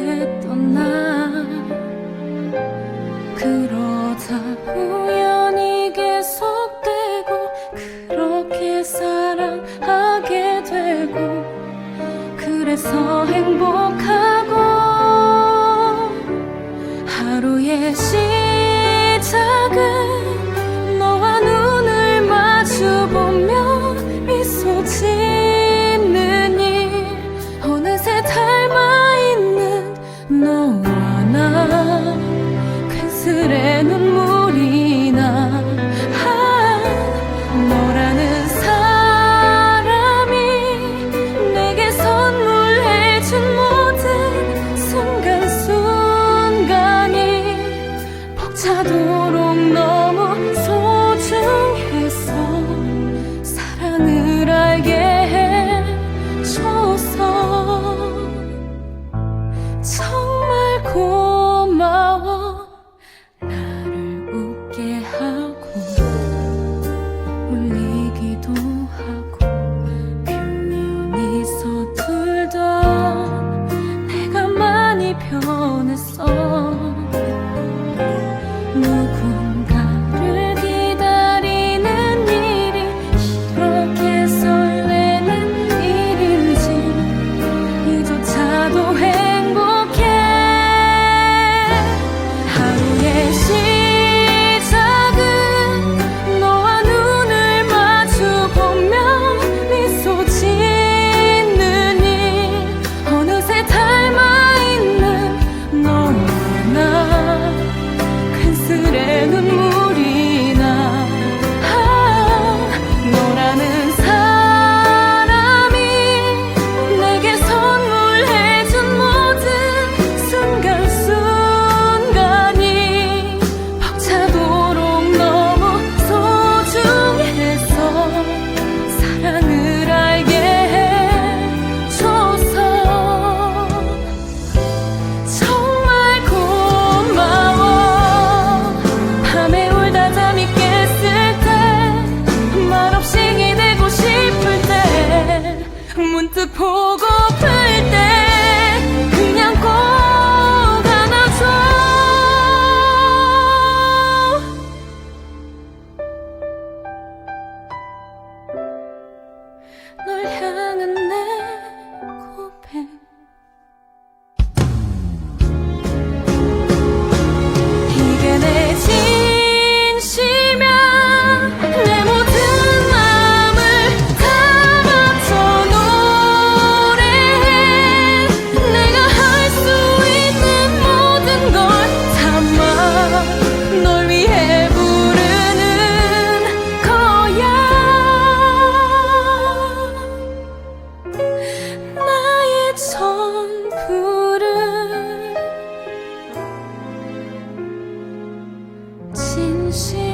했던 나. 그러자 우연히 계속되고 그렇게 사랑하게 되고 그래서 행복한 do rei. 꼭 보고 풀때 心。